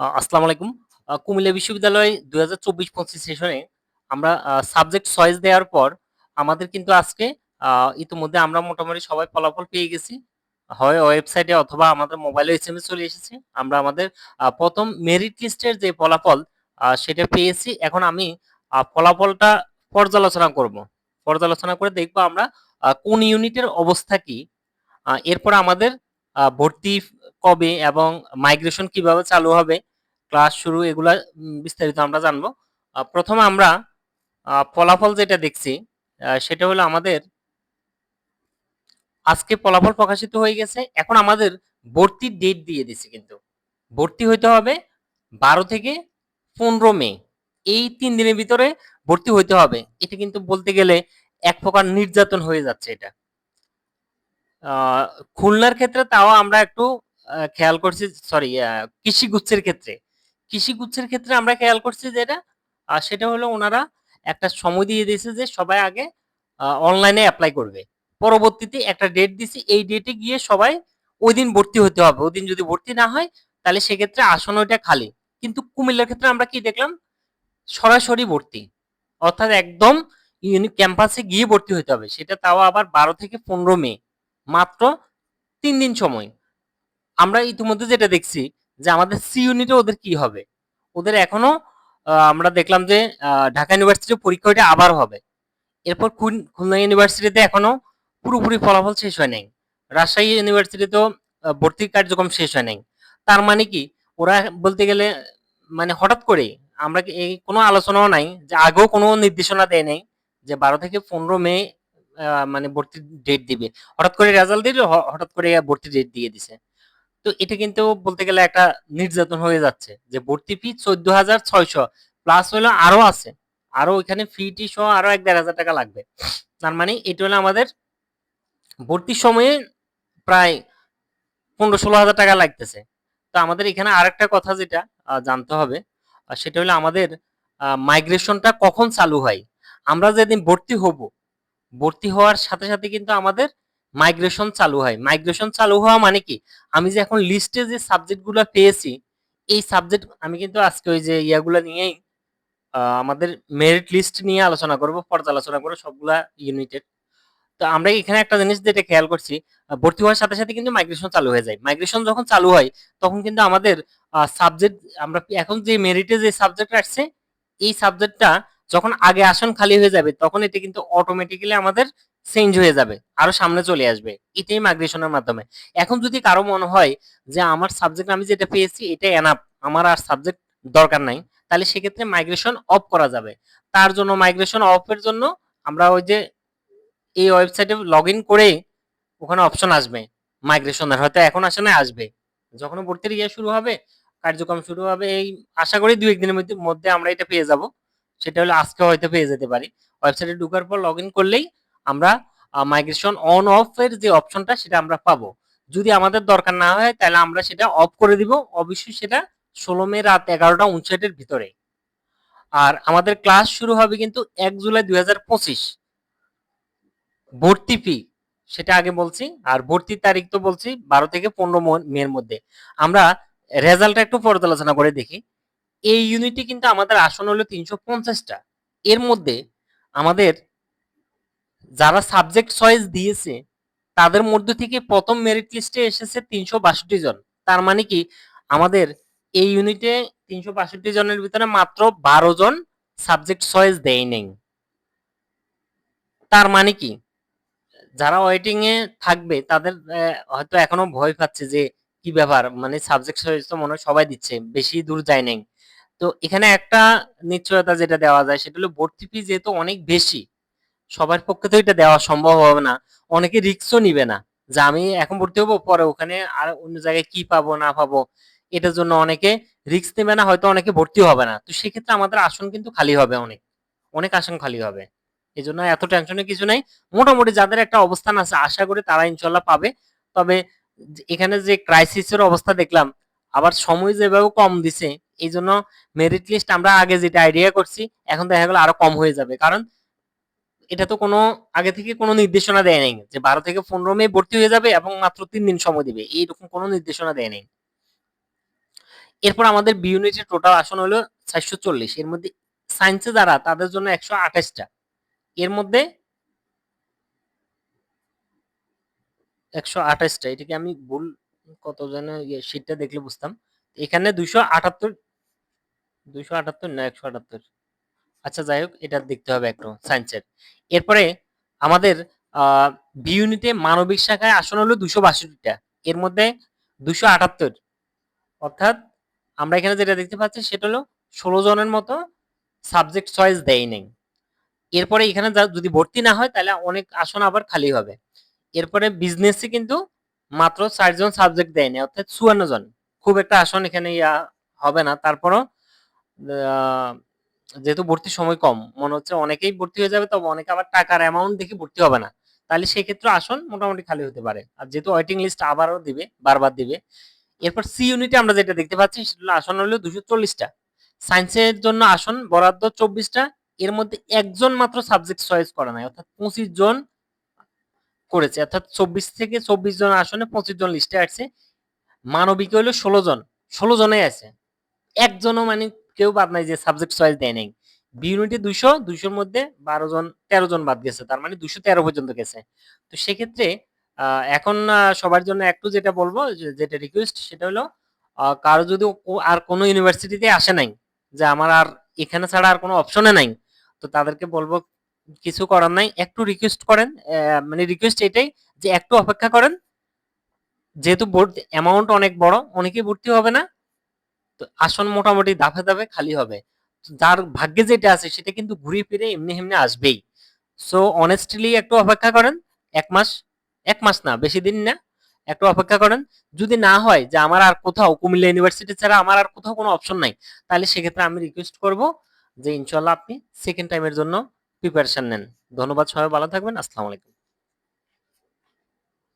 আসসালামু আলাইকুম। কুমিল্লা বিশ্ববিদ্যালয় ২০২৪-২৫ সেশনে আমরা সাবজেক্ট চয়েস দেওয়ার পর আমাদের কিন্তু আজকে ইতিমধ্যে আমরা মোটামুটি সবাই ফলাফল পেয়ে গেছি। হয় ওয়েবসাইটে অথবা আমাদের মোবাইলে এসএমএস চলে এসেছে। আমরা আমাদের প্রথম মেরিট লিস্টের যে ফলাফল সেটা পেয়েছি। এখন আমি ফলাফলটা পর্যালোচনা করব। পর্যালোচনা করে দেখব আমরা কোন ইউনিটের অবস্থা কি। এরপর আমাদের ভর্তি কবে এবং মাইগ্রেশন কীভাবে চালু হবে, ক্লাস শুরু এগুলা বিস্তারিত আমরা জানব। আ ১ম এ আমরা ফলাফল যেটা দেখছি সেটা হলো আমাদের আজকে ফলাফল প্রকাশিত হয়ে গেছে। এখন আমাদের ভর্তির ডেট দিয়ে দিছে কিন্তু। ভর্তি হইতে হবে ১২ থেকে ১৫ মে। এই তিন দিনের ভিতরে ভর্তি হইতে হবে। এটা কিন্তু বলতে গেলে এক প্রকার নির্যাতন হয়ে যাচ্ছে এটা। খুলনার ক্ষেত্রে তাও আমরা একটু খেয়াল করছি সরি কৃষিগুচ্ছের ক্ষেত্রে। কৃষিগুচ্ছের ক্ষেত্রে আমরা খেয়াল করছি যেটা সেটা হলো ওনারা একটা সময় দিয়ে দিয়েছে যে সবাই আগে অনলাইনে অ্যাপ্লাই করবে। পরবর্তীতে একটা ডেট দিছি। এই ডেটে গিয়ে সবাই ঐদিন ভর্তি হতে হবে। ওইদিন যদি ভর্তি না হয়, তাহলে সেক্ষেত্রে আসন ওইটা খালি। কিন্তু কুমিল্লার ক্ষেত্রে আমরা কি দেখলাম? সরাসরি ভর্তি। অর্থাৎ একদম ক্যাম্পাসে গিয়ে ভর্তি হতে হবে। সেটা তাও আবার ১২ থেকে ১৫ মে। মাত্র তিন দিন সময়। আমরা ইতিমধ্যে যেটা দেখছি যে আমাদের সি ইউনিটে ওদের কি হবে? ওদের এখনও আমরা দেখলাম যে ঢাকা ইউনিভার্সিটির পরীক্ষা ওইটা আবার হবে। এরপর খুলনা ইউনিভার্সিটিতে এখনও পুরোপুরি ফলাফল শেষ হয় নাই। রাজশাহী ইউনিভার্সিটিতেও ভর্তির কার্যক্রম শেষ হয় নাই। তার মানে কি? ওরা বলতে গেলে মানে হঠাৎ করে আমরা এই কোনো আলোচনাও নাই যে আগেও কোনো নির্দেশনা দেয় নাই যে ১২ থেকে ১৫ মে মানে ভর্তির ডেট দিবে। হঠাৎ করে রেজাল্ট দিল, হঠাৎ করে ভর্তির ডেট দিয়ে দিছে। তো এটা কিন্তু বলতে গেলে একটা নির্যাতন হয়ে যাচ্ছে। যে ভর্তি ফি ১৪,৬০০ প্লাস হইল আরও আছে। আরও ওইখানে ফি-টি সহ আরও ১-১,৫০০ টাকা লাগবে। তার মানে এটা হলো আমাদের ভর্তির সময়ে প্রায় ১৫-১৬,০০০ টাকা লাগতেছে। তো আমাদের এখানে আরেকটা কথা যেটা জানতে হবে সেটা হলো আমাদের মাইগ্রেশনটা কখন চালু হয়? আমরা যেদিন ভর্তি হব, ভর্তি হওয়ার সাথে, সাথে কিন্তু আমাদের মাইগ্রেশন চালু হয়। মাইগ্রেশন চালু হওয়া মানে কি? আমি যে এখন লিস্টে যে সাবজেক্টগুলা পেয়েছি, এই সাবজেক্ট আমি কিন্তু আজকে ওই যে ইয়াগুলা নিয়েই আমাদের মেরিট লিস্ট নিয়ে আলোচনা করব, পর্যালোচনা করব সবগুলা ইউনিটের। তো আমরা এখানে একটা জিনিস যেটা খেয়াল করছি, ভর্তি হওয়ার সাথে, সাথে কিন্তু মাইগ্রেশন চালু হয়ে যায়। মাইগ্রেশন যখন চালু হয় তখন কিন্তু আমাদের সাবজেক্ট আমরা এখন যে মেরিটে যে সাবজেক্ট আসছে, এই সাবজেক্টটা যখন আগে আসন খালি হয়ে যাবে তখন এটা কিন্তু অটোমেটিক্যালি আমাদের চেঞ্জ হয়ে যাবে। আরও সামনে চলে আসবে। এটাই মাইগ্রেশনের মাধ্যমে। এখন যদি কারও মনে হয় যে আমার সাবজেক্ট আমি যেটা পেয়েছি এটাই এনাফ। আমার আর সাবজেক্ট দরকার নাই। তাহলে সেক্ষেত্রে মাইগ্রেশন অফ করা যাবে। তার জন্য মাইগ্রেশন অফ এর জন্য আমরা ওই যে এই ওয়েবসাইটে লগইন করে ওখানে অপশন আসবে মাইগ্রেশনের। হয়তো এখন আসে নাই, আসবে। যখন ভর্তির ইয়ে শুরু হবে, কার্যক্রম শুরু হবে এই আশা করি ২-১ মধ্যে মধ্যে আমরা এটা পেয়ে যাব। সেটা হলো আজকে হয়তো পেয়ে যেতে পারি। ওয়েবসাইটে ঢোকার পর লগইন করলেই আমরা মাইগ্রেশন অন অফ এর যে অপশনটা সেটা আমরা পাবো। যদি আমাদের দরকার না হয় তাহলে আমরা সেটা অফ করে দিব। অবশ্যই সেটা ১৬ মে রাত এগারোটা উনষাটের ভিতরে। আর আমাদের ক্লাস শুরু হবে কিন্তু এক জুলাই ২০২৫ ভর্তি ফি সেটা আগে বলছি। আর ভর্তির তারিখ তো বলছি ১২ থেকে ১৫ ম মের মধ্যে। আমরা রেজাল্টটা একটু পর্যালোচনা করে দেখি। এই ইউনিটে কিন্তু আমাদের আসন হলো তিনশো পঞ্চাশটা এর মধ্যে আমাদের যারা সাবজেক্ট চয়েস দিয়েছে, তাদের মধ্যে থেকে প্রথম মেরিট লিস্টে এসেছে ৩৬২ জন। তার মানে কি, আমাদের এই ইউনিটে ৩৬২ জনের ভিতরে মাত্র ১২ জন সাবজেক্ট চয়েস দেয় নেই তার মানে কি? যারা ওয়েটিং এ থাকবে, তাদের হয়তো এখনও ভয় পাচ্ছে যে কি ব্যাপার? মানে সাবজেক্ট চয়েস তো মনে হয় সবাই দিচ্ছে। বেশি দূর যায় নাই। তো এখানে একটা নিশ্চয়তা যেটা দেওয়া যায় সেটা হলো ভর্তি ফি যেহেতু অনেক বেশি, সবার পক্ষে তো এটা দেওয়া সম্ভব হবে না। অনেকে রিক্সও নিবে না। যে আমি এখন ভর্তি হব, পরে ওখানে আর অন্য জায়গায় কি পাবো না পাবো, এটার জন্য অনেকে রিক্স নেবে না, হয়তো অনেকে ভর্তিও হবে না। তো সেক্ষেত্রে আমাদের আসন কিন্তু খালি হবে অনেক। অনেক আসন খালি হবে। এই জন্য এত টেনশনের কিছু নাই। মোটামুটি যাদের একটা অবস্থান আছে আশা করি তারা ইনশাল্লাহ পাবে। তবে এখানে যে ক্রাইসিসের অবস্থা দেখলাম, আবার সময় যেভাবে কম দিছে, এইজন্য মেরিট লিস্ট আমরা আগে যেটা আইডিয়া করছি, এখন দেখা গেল আরও কম হয়ে যাবে। কারণ এটা তো কোনো আগে থেকে কোনো নির্দেশনা দেয় নাই। যে ১২ থেকে ১৫ মে ভর্তি হয়ে যাবে এবং মাত্র ৩ দিন সময় দিবে। এইরকম কোনো নির্দেশনা দেয় নাই। এরপর আমাদের বি ইউনিটের টোটাল আসন হলো চারশো চল্লিশ এর মধ্যে সায়েন্সে যারা তাদের জন্য একশো আঠাশটা এর মধ্যে একশো আঠাশটা এটাকে আমি ভুল কত যেন ইয়ে শীটটা দেখলে বুঝতাম এখানে দুইশো আটাত্তর দুইশো আটাত্তর না একশো আটাত্তর? আচ্ছা যাই হোক, এটা দেখতে হবে একটু সায়েন্সের এরপরে আমাদের বি ইউনিটে মানবিক শাখায় আসন হলো দুশো বাষট্টিটা। এর মধ্যে দুশো আটাত্তর। অর্থাৎ আমরা এখানে যেটা দেখতে পাচ্ছি, সেটা হলো ষোলো জনের মতো সাবজেক্ট চয়েস দেয় নেই। এরপরে এখানে যদি ভর্তি না হয়, তাহলে অনেক আসন আবার খালি হবে। এরপরে বিজনেসে কিন্তু মাত্র চারজন সাবজেক্ট দেয়নি অর্থাৎ চুয়ান্ন জন। খুব একটা আসন এখানে ইয়া হবে না। তারপরও যেহেতু ভর্তির সময় কম, মনে হচ্ছে অনেকেই ভর্তি হয়ে যাবে, তবে অনেকে আবার টাকার অ্যামাউন্ট দেখে ভর্তি হবে না। তাহলে সেই ক্ষেত্রে আসন মোটামুটি খালি হতে পারে। আর যেহেতু ওয়েটিং লিস্ট আবারও দিবে, বারবার দিবে, এরপর সি ইউনিটে আমরা যেটা দেখতে পাচ্ছি, সেটা আসন হলো দুশো চল্লিশটা। সায়েন্সের জন্য আসন বরাদ্দ চব্বিশটা, এর মধ্যে একজন মাত্র সাবজেক্ট চয়েস করা নাই, অর্থাৎ পঁচিশ জন করেছে, অর্থাৎ চব্বিশ থেকে চব্বিশ জন আসনে পঁচিশ জন লিস্টে আসছে। মানবিক হলো ষোলো জন, ষোলো জনে আছে। একজনও মানে কেউ বাদ নাই যে সাবজেক্ট চয়েস দেয় নাই। বি ইউনিটে দুইশো, দুইশোর মধ্যে বারো জন, তেরো জন বাদ গেছে, তার মানে দুশো তেরো পর্যন্ত গেছে। তো সেক্ষেত্রে এখন সবার জন্য একটু যেটা বলব যেটা রিকোয়েস্ট সেটা হলো কারও যদি আর কোনো ইউনিভার্সিটিতে আসে নাই, যে আমার আর এখানে ছাড়া আর কোনো অপশনে নাই, তো তাদেরকে বলব, কিছু করার নাই একটু রিকোয়েস্ট করেন মানে রিকোয়েস্ট এটাই, যে একটু অপেক্ষা করেন, যেহেতু ভর্তি অ্যামাউন্ট অনেক বড়, অনেকেই ভর্তি হবে না তো আসন মোটামুটি দাফে দাফে খালি হবে। যার ভাগ্যে যেটা আছে সেটা কিন্তু ঘুরে ফিরে এমনি এমনি আসবেই। সো অনেস্টলি একটু অপেক্ষা করেন, এক মাস এক মাস না, বেশি দিন না, একটু অপেক্ষা করেন। যদি না হয় যে আমার আর কোথাও, কুমিল্লা ইউনিভার্সিটি ছাড়া আমার আর কোথাও কোনো অপশন নাই, তাহলে সেক্ষেত্রে আমি রিকোয়েস্ট করব যে ইনশাল্লাহ আপনি সেকেন্ড টাইমের জন্য প্রিপারেশন নেন। ধন্যবাদ সবাই, ভালো থাকবেন, আসসালামু আলাইকুম।